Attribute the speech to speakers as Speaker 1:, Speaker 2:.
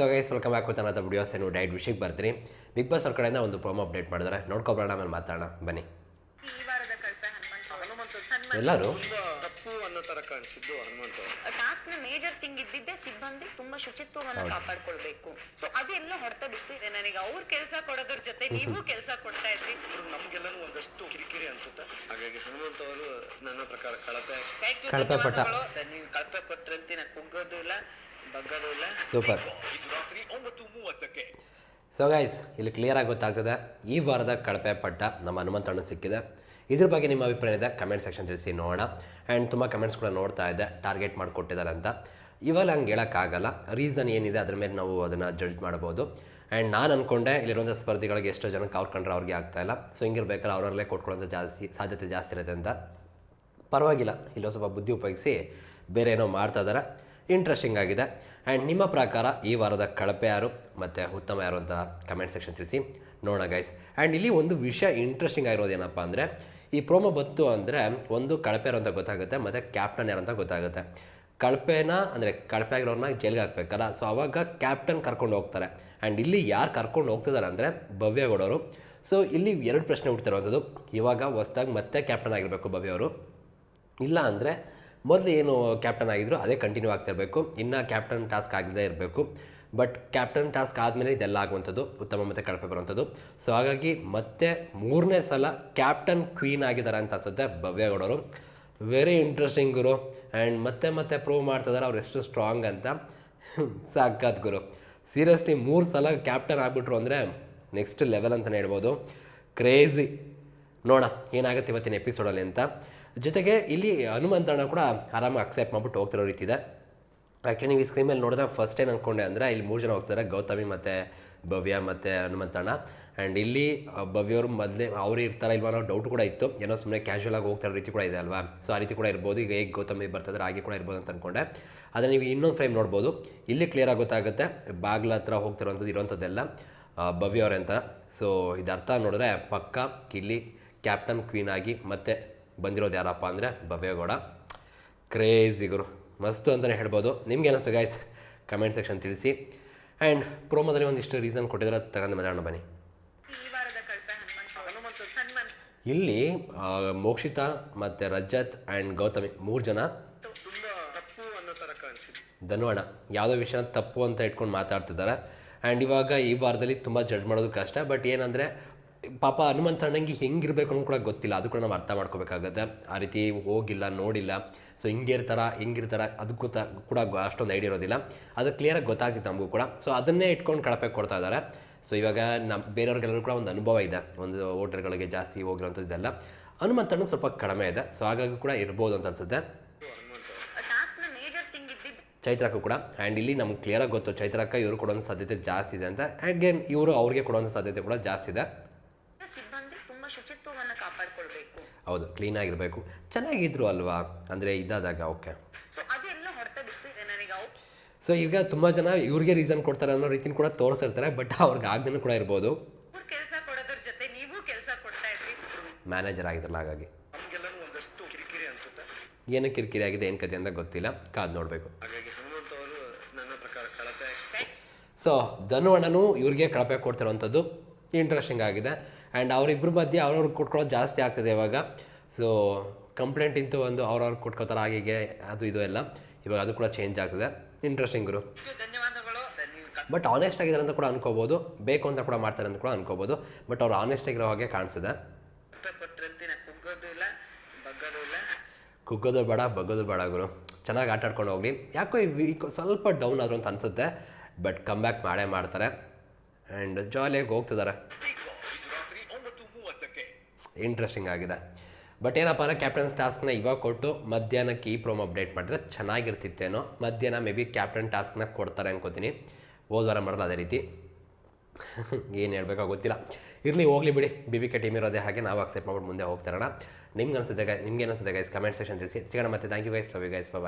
Speaker 1: So guys welcome back with videos ಏನು diet ವಿಷಯಕ್ಕೆ ಬರ್ತೀನಿ. ಬಿಗ್ ಬಾಸ್ ಅವ್ರ ಕಡೆಯಿಂದ ಒಂದು ಪ್ರೋಮೋ ಅಪ್ಡೇಟ್ ಮಾಡಿದ್ದಾರೆ ನೋಡ್ಕೊಬರೋಣ ಆಮೇಲೆ ಮಾತಾಡೋಣ. ಬನ್ನಿ.
Speaker 2: ಈ ವಾರದ ಕಳಪೆ ಹನುಮಂತ ಹನುಮಂತ
Speaker 1: ಎಲ್ಲರೂ?
Speaker 3: ತಪ್ಪು ಅನ್ನೋ ತರ ಕಾಣಿಸಿದ್ದು ಹನುಮಂತ.
Speaker 2: ಟಾಸ್ಕ್ನ ಮೇಜರ್ ಥಿಂಗ್ ಇದ್ದಿದ್ದೆ ಸಿಬ್ಬಂದಿ ತುಂಬಾ ಶುಚಿತ್ವವನ್ನು ಕಾಪಾಡ್ಕೊಳ್ಬೇಕು. ಸೊ ಅದೆಲ್ಲ ಹೊರತ ಬಿತ್ತು ಇದೆ ನನಗೆ ಅವ್ರ ಕೆಲಸ ಕೊಡೋದ್ರ ಜೊತೆ ನೀವು ಕೆಲಸ ಕೊಡ್ತಾ ಇದ್ರಿ.
Speaker 3: ನಮ್ಗೆಲ್ಲನೂ ಒಂದಷ್ಟು ಕಿರಿಕಿರಿ ಅನ್ಸುತ್ತೆ. ಹಾಗಾಗಿ ಹನುಮಂತ ಅವರು ನನ್ನ ಪ್ರಕಾರ ಕಳಪೆ.
Speaker 1: ಕಳಪೆ ಪಟ್ಟ.
Speaker 2: ನೀವು ಕಳಪೆ ಕೊಟ್ರಂತೆ ನಾ ಕುಗ್ಗೋದು ಇಲ್ಲ.
Speaker 1: ಸೂಪರ್ ಸೊ ಗೈಸ್ ಇಲ್ಲಿ ಕ್ಲಿಯರಾಗಿ ಗೊತ್ತಾಗ್ತದೆ. ಈ ವಾರದ ಕಳಪೆ ಪಟ್ಟ ನಮ್ಮ ಹನುಮಂತಣ್ಣ ಸಿಕ್ಕಿದೆ. ಇದ್ರ ಬಗ್ಗೆ ನಿಮ್ಮ ಅಭಿಪ್ರಾಯ ಇದೆ ಕಮೆಂಟ್ ಸೆಕ್ಷನ್ ತಿಳಿಸಿ ನೋಡೋಣ. ಆ್ಯಂಡ್ ತುಂಬ ಕಮೆಂಟ್ಸ್ ಕೂಡ ನೋಡ್ತಾ ಇದೆ ಟಾರ್ಗೆಟ್ ಮಾಡಿಕೊಟ್ಟಿದ್ದಾರೆ ಅಂತ. ಇವಾಗ ಹಂಗೆ ಹೇಳೋಕ್ಕಾಗಲ್ಲ ರೀಸನ್ ಏನಿದೆ ಅದ್ರ ಮೇಲೆ ನಾವು ಅದನ್ನು ಜಡ್ಜ್ ಮಾಡ್ಬೋದು. ಆ್ಯಂಡ್ ನಾನು ಅಂದ್ಕೊಂಡೆ ಇಲ್ಲಿರುವಂಥ ಸ್ಪರ್ಧಿಗಳಿಗೆ ಎಷ್ಟೋ ಜನಕ್ಕೆ ಅವ್ರು ಕಂಡ್ರೆ ಅವ್ರಿಗೆ ಆಗ್ತಾಯಿಲ್ಲ ಸೊ ಹಿಂಗಿರ್ಬೇಕಾದ್ರೆ ಅವರಲ್ಲೇ ಕೊಟ್ಕೊಳ್ಳೋಂಥ ಜಾಸ್ತಿ ಸಾಧ್ಯತೆ ಜಾಸ್ತಿ ಇರುತ್ತೆ ಅಂತ. ಪರವಾಗಿಲ್ಲ ಇಲ್ಲೊಂದು ಸ್ವಲ್ಪ ಬುದ್ಧಿ ಉಪಯೋಗಿಸಿ ಬೇರೆ ಏನೋ ಮಾಡ್ತಾ ಇದ್ದಾರೆ ಇಂಟ್ರೆಸ್ಟಿಂಗ್ ಆಗಿದೆ. ಆ್ಯಂಡ್ ನಿಮ್ಮ ಪ್ರಕಾರ ಈ ವಾರದ ಕಳಪೆ ಯಾರು? ಮತ್ತು ಉತ್ತಮ ಯಾರು ಅಂತ ಕಮೆಂಟ್ ಸೆಕ್ಷನ್ ತಿಳಿಸಿ. ನೋಡೋಣ ಗೈಸ್ ಆ್ಯಂಡ್ ಇಲ್ಲಿ ಒಂದು ವಿಷಯ ಇಂಟ್ರೆಸ್ಟಿಂಗ್ ಆಗಿರೋದು ಏನಪ್ಪ ಅಂದರೆ, ಈ ಪ್ರೋಮೋ ಬತ್ತು ಅಂದರೆ ಒಂದು ಕಳಪೆ ಯಾರು ಅಂತ ಗೊತ್ತಾಗುತ್ತೆ, ಮತ್ತು ಕ್ಯಾಪ್ಟನ್ ಯಾರು ಅಂತ ಗೊತ್ತಾಗುತ್ತೆ. ಕಳಪೆನ ಅಂದರೆ ಕಳಪೆ ಆಗಿರೋರನ್ನ ಜೈಲಿಗೆ ಹಾಕ್ಬೇಕಲ್ಲ. ಸೊ ಅವಾಗ ಕ್ಯಾಪ್ಟನ್ ಕರ್ಕೊಂಡು ಹೋಗ್ತಾರೆ. ಆ್ಯಂಡ್ ಇಲ್ಲಿ ಯಾರು ಕರ್ಕೊಂಡು ಹೋಗ್ತಿದ್ದಾರೆ ಅಂದರೆ ಭವ್ಯಗೌಡವರು ಸೊ ಇಲ್ಲಿ ಎರಡು ಪ್ರಶ್ನೆ ಹುಡ್ತಿರೋವಂಥದ್ದು ಇವಾಗ ಹೊಸ್ದಾಗಿ ಮತ್ತೆ ಕ್ಯಾಪ್ಟನ್ ಆಗಿರಬೇಕು ಭವ್ಯವರು ಇಲ್ಲ ಅಂದರೆ ಮೊದಲು ಏನು ಕ್ಯಾಪ್ಟನ್ ಆಗಿದ್ರು, ಅದೇ ಕಂಟಿನ್ಯೂ ಆಗ್ತಿರಬೇಕು ಇನ್ನು ಕ್ಯಾಪ್ಟನ್ ಟಾಸ್ಕ್ ಆಗದೇ ಇರಬೇಕು. ಬಟ್ ಕ್ಯಾಪ್ಟನ್ ಟಾಸ್ಕ್ ಆದಮೇಲೆ ಇದೆಲ್ಲ ಆಗುವಂಥದ್ದು, ಉತ್ತಮ ಮತ್ತು ಕಳಪೆ ಬರುವಂಥದ್ದು. ಸೊ ಹಾಗಾಗಿ ಮತ್ತೆ ಮೂರನೇ ಸಲ ಕ್ಯಾಪ್ಟನ್ ಕ್ವೀನ್ ಆಗಿದ್ದಾರೆ ಅಂತ ಅನ್ಸುತ್ತೆ ಭವ್ಯಗೌಡರು ವೆರಿ ಇಂಟ್ರೆಸ್ಟಿಂಗ್ ಗುರು. ಆ್ಯಂಡ್ ಮತ್ತೆ ಮತ್ತೆ ಪ್ರೂವ್ ಮಾಡ್ತಿದ್ದಾರೆ ಅವ್ರು ಎಷ್ಟು ಸ್ಟ್ರಾಂಗ್ ಅಂತ. ಸಾಕಾತ್ ಗುರು. ಸೀರಿಯಸ್ಲಿ ಮೂರು ಸಲ ಕ್ಯಾಪ್ಟನ್ ಆಗಿಬಿಟ್ರು ಅಂದರೆ ನೆಕ್ಸ್ಟ್ ಲೆವೆಲ್ ಅಂತಲೇ ಹೇಳ್ಬೋದು. ಕ್ರೇಜಿ ನೋಡೋಣ, ಏನಾಗುತ್ತೆ ಇವತ್ತಿನ ಎಪಿಸೋಡಲ್ಲಿ ಅಂತ. ಜೊತೆಗೆ ಇಲ್ಲಿ ಹನುಮಂತಣ್ಣ ಕೂಡ ಆರಾಮಾಗಿ ಅಕ್ಸೆಪ್ಟ್ ಮಾಡ್ಬಿಟ್ಟು ಹೋಗ್ತಿರೋ ರೀತಿ ಇದೆ. ಆ್ಯಕ್ಚುಲಿ ನೀವು ಈ ಸ್ಕ್ರೀನ್ ಮೇಲೆ ನೋಡಿದ್ರೆ ಫಸ್ಟ್ ಏನು ಅಂದ್ಕೊಂಡೆ ಅಂದರೆ ಇಲ್ಲಿ ಮೂರು ಜನ ಹೋಗ್ತಾರೆ ಗೌತಮಿ ಮತ್ತು ಭವ್ಯ ಮತ್ತು ಹನುಮಂತಣ್ಣ. ಆ್ಯಂಡ್ ಇಲ್ಲಿ ಭವ್ಯವರು ಮೊದಲೇ ಅವ್ರು ಇರ್ತಾರೆ ಇಲ್ವಾ ಅನ್ನೋ ಡೌಟ್ ಕೂಡ ಇತ್ತು. ಏನೋ ಸುಮ್ಮನೆ ಕ್ಯಾಶುವಲ್ ಆಗಿ ಹೋಗ್ತಾರೋ ರೀತಿ ಕೂಡ ಇದೆ ಅಲ್ವಾ? ಸೊ ಆ ರೀತಿ ಕೂಡ ಇರ್ಬೋದು. ಈಗ ಹೇಗೆ ಗೌತಮಿ ಬರ್ತದ್ರೆ ಹಾಗೆ ಕೂಡ ಇರ್ಬೋದು ಅಂತ ಅಂದ್ಕೊಂಡೆ ಆದರೆ ನೀವು ಇನ್ನೊಂದು ಫ್ರೇಮ್ ನೋಡ್ಬೋದು. ಇಲ್ಲಿ ಕ್ಲಿಯರ್ ಗೊತ್ತಾಗುತ್ತೆ, ಬಾಗ್ಲ ಹತ್ರ ಹೋಗ್ತಿರೋಂಥದ್ದು ಇರೋಂಥದ್ದೆಲ್ಲ ಭವ್ಯವ್ರೆ ಅಂತ. ಸೊ ಇದರ್ಥ ನೋಡಿದ್ರೆ ಪಕ್ಕ ಇಲ್ಲಿ ಕ್ಯಾಪ್ಟನ್ ಕ್ವೀನ್ ಆಗಿ ಮತ್ತೆ ಬಂದಿರೋದು ಯಾರಪ್ಪ ಅಂದರೆ ಭವ್ಯಗೌಡ ಕ್ರೇಜಿ ಗುರು. ಮಸ್ತು ಅಂತಲೇ ಹೇಳ್ಬೋದು. ನಿಮ್ಗೆ ಏನಿಸ್ತು ಗೈಸ್ ಕಮೆಂಟ್ ಸೆಕ್ಷನ್ ತಿಳಿಸಿ. ಆ್ಯಂಡ್ ಪ್ರೋಮೋದಲ್ಲಿ ಒಂದಿಷ್ಟು ರೀಸನ್ ಕೊಟ್ಟಿದ್ರೆ ಅದು ತಗೊಂಡು ಮಾತಾಡೋಣ ಬನ್ನಿ. ಇಲ್ಲಿ ಮೋಕ್ಷಿತಾ ಮತ್ತು ರಜತ್ ಆ್ಯಂಡ್ ಗೌತಮಿ ಮೂರು ಜನ. ಧನುವಣ ಯಾವುದೋ ವಿಷಯ ತಪ್ಪು ಅಂತ ಇಟ್ಕೊಂಡು ಮಾತಾಡ್ತಿದ್ದಾರೆ. ಆ್ಯಂಡ್ ಇವಾಗ ಈ ವಾರದಲ್ಲಿ ತುಂಬ ಜಡ್ಜ್ ಮಾಡೋದು ಕಷ್ಟ. ಬಟ್ ಏನಂದರೆ ಪಾಪ ಹನುಮಂತಣ್ಣಂಗೆ ಹೆಂಗಿರಬೇಕು ಅನ್ನೋ ಕೂಡ ಗೊತ್ತಿಲ್ಲ. ಅದು ಕೂಡ ನಾವು ಅರ್ಥ ಮಾಡ್ಕೋಬೇಕಾಗತ್ತೆ. ಆ ರೀತಿ ಹೋಗಿಲ್ಲ ನೋಡಿಲ್ಲ. ಸೊ ಹಿಂಗಿರ್ತಾರ ಹೆಂಗಿರ್ತಾರ ಅದಕ್ಕೂ ತ ಕೂಡ ಅಷ್ಟೊಂದು ಐಡಿಯಾ ಇರೋದಿಲ್ಲ. ಅದು ಕ್ಲಿಯರಾಗಿ ಗೊತ್ತಾಗ್ತಿತ್ತು ನಮಗೂ ಕೂಡ. ಸೊ ಅದನ್ನೇ ಇಟ್ಕೊಂಡು ಕಳಪೆ ಕೊಡ್ತಾ ಇದ್ದಾರೆ. ಸೊ ಇವಾಗ ನಮ್ಮ ಬೇರೆಯವ್ರಿಗೆಲ್ಲರೂ ಕೂಡ ಒಂದು ಅನುಭವ ಇದೆ. ಒಂದು ಹೋಟೆಲ್ಗಳಿಗೆ ಜಾಸ್ತಿ ಹೋಗಿರೋಂಥದ್ದು ಇದೆಲ್ಲ. ಹನುಮಂತಣ್ಣಗೆ ಸ್ವಲ್ಪ ಕಡಿಮೆ ಇದೆ. ಸೊ ಹಾಗಾಗಿ ಕೂಡ ಇರ್ಬೋದು ಅಂತ ಅನ್ಸುತ್ತೆ. ಚೈತ್ರಕ್ಕೂ ಕೂಡ. ಆ್ಯಂಡ್ ಇಲ್ಲಿ ನಮ್ಗೆ ಕ್ಲಿಯರಾಗಿ ಗೊತ್ತು. ಚೈತ್ರಕ್ಕ ಇವರು ಕೊಡೋಂಥ ಸಾಧ್ಯತೆ ಜಾಸ್ತಿ ಇದೆ ಅಂತ. ಆ್ಯಂಡ್ ಗೇನ್ ಇವರು ಅವ್ರಿಗೆ ಕೊಡೋಂಥ ಸಾಧ್ಯತೆ ಕೂಡ ಜಾಸ್ತಿ ಇದೆ
Speaker 2: ಸಿಬ್ಬಂದಿ ತುಂಬಾ ಶುಚಿತ್ವವನ್ನ ಕಾಪಾಡ್ಕೊಳ್ಬೇಕು
Speaker 1: ಹೌದು ಕ್ಲೀನಾಗಿರಬೇಕು ಚೆನ್ನಾಗಿದ್ರು ಅಲ್ವಾ? ಅಂದರೆ ಇದಾದಾಗ ಓಕೆ
Speaker 2: ಸೊ ಅದೆಲ್ಲ ಹೊರತ ಇದೆ ನನಗೆ ಅವ್ರ
Speaker 1: ಸೊ ಈಗ ತುಂಬ ಜನ ಇವ್ರಿಗೆ ರೀಸನ್ ಕೊಡ್ತಾರೆ ಅನ್ನೋ ರೀತಿನ ಕೂಡ ತೋರಿಸಿರ್ತಾರೆ ಬಟ್ ಅವ್ರಿಗೆ ಆಗದೇ ಕೂಡ ಇರ್ಬೋದು.
Speaker 2: ಕೆಲಸ ಕೊಡೋದ್ರ ಜೊತೆ ನೀವು ಕೆಲಸ ಕೊಡ್ತಾ ಇದ್ರಿ
Speaker 1: ಮ್ಯಾನೇಜರ್ ಆಗಿದ್ರಲ್ಲ ಹಾಗಾಗಿ.
Speaker 3: ನಮ್ಗೆಲ್ಲನೂ ಒಂದಷ್ಟು ಕಿರಿಕಿರಿ ಅನ್ಸುತ್ತೆ.
Speaker 1: ಏನು ಕಿರಿಕಿರಿ ಆಗಿದೆ ಏನು ಕತೆ ಅಂತ ಗೊತ್ತಿಲ್ಲ ಕಾದು ನೋಡಬೇಕು.
Speaker 3: ಹಾಗಾಗಿ ಹನುಮಂತ ಅವರು ನನ್ನ ಪ್ರಕಾರ ಕಳಪೆ.
Speaker 1: ಸೊ ಧನು ಅಣ್ಣನು ಇವ್ರಿಗೆ ಕಳಪೆ ಕೊಡ್ತಿರೋವಂಥದ್ದು. ಇಂಟ್ರೆಸ್ಟಿಂಗ್ ಆಗಿದೆ. ಆ್ಯಂಡ್ ಅವರಿಬ್ಬರ ಮಧ್ಯೆ ಅವ್ರವ್ರಿಗೆ ಕೊಟ್ಕೊಳ್ಳೋದು ಜಾಸ್ತಿ ಆಗ್ತದೆ ಇವಾಗ. ಸೊ ಕಂಪ್ಲೇಂಟ್ ಇಂತು ಒಂದು ಅವ್ರವ್ರು ಕೊಟ್ಕೋತಾರೆ ಹಾಗೆ ಅದು ಇದು ಎಲ್ಲ. ಇವಾಗ ಅದು ಕೂಡ ಚೇಂಜ್ ಆಗ್ತದೆ. Interesting Guru. ಬಟ್ ಆನೆಸ್ಟ್ ಆಗಿದ್ದಾರೆ ಅಂತ ಕೂಡ ಅನ್ಕೋಬೋದು. ಬೇಕು ಅಂತ ಕೂಡ ಮಾಡ್ತಾರೆ ಅಂತ ಕೂಡ ಅನ್ಕೋಬೋದು. ಬಟ್ ಅವ್ರು ಆನೆಸ್ಟ್ ಆಗಿರೋ ಹಾಗೆ ಕಾಣಿಸಿದೆ
Speaker 2: ಕುಗ್ಗೋದು
Speaker 1: ಬೇಡ, ಬಗ್ಗೋದು ಬೇಡ ಗುರು. ಚೆನ್ನಾಗಿ ಆಟ ಆಡ್ಕೊಂಡು ಹೋಗ್ಲಿ. ಯಾಕೋ ಈ ವೀಕ್ ಸ್ವಲ್ಪ ಡೌನ್ ಆದ್ರು ಅಂತ ಅನ್ಸುತ್ತೆ. ಬಟ್ ಕಮ್ ಬ್ಯಾಕ್ ಮಾಡೇ ಮಾಡ್ತಾರೆ. ಆ್ಯಂಡ್ ಜಾಲಿಯಾಗಿ ಹೋಗ್ತಿದ್ದಾರೆ ಇಂಟ್ರೆಸ್ಟಿಂಗ್ ಆಗಿದೆ. ಬಟ್ ಏನಪ್ಪ ಅಂದರೆ ಕ್ಯಾಪ್ಟನ್ ಟಾಸ್ಕ್ನ ಇವಾಗ ಕೊಟ್ಟು ಮಧ್ಯಾಹ್ನಕ್ಕೆ ಈ ಪ್ರೋಮ್ ಅಪ್ಡೇಟ್ ಮಾಡಿದ್ರೆ ಚೆನ್ನಾಗಿರ್ತಿತ್ತೇನೋ. ಮಧ್ಯಾಹ್ನ ಮೇ ಬಿ ಕ್ಯಾಪ್ಟನ್ ಟಾಸ್ಕ್ನ ಕೊಡ್ತಾರೆ ಅನ್ಕೋತೀನಿ. ವಾರ ಮಾಡಲ್ಲ ಅದೇ ರೀತಿ. ಏನು ಹೇಳ್ಬೇಕೋ ಗೊತ್ತಿಲ್ಲ. ಇರಲಿ, ಹೋಗ್ಲಿ ಬಿಡಿ. ಬಿ ಬಿ ಕೆ ಟೀಮ್ ಇರೋದೇ ಹಾಗೆ ನಾವು ಅಕ್ಸೆಪ್ಟ್ ಮಾಡ್ಬಿಟ್ಟು ಮುಂದೆ ಹೋಗ್ತಾರೋಣ ನಿಮ್ಗೆ ಅನಿಸುತ್ತೆ ನಿಮ್ಗೆ ಅನಿಸುತ್ತೆ ಗೈಸ್ ಕಮೆಂಟ್ ಸೆಕ್ಷನ್ ತಿಳಿಸಿ. ಸಿಗೋಣ ಮತ್ತೆ. Thank you guys love you guys bye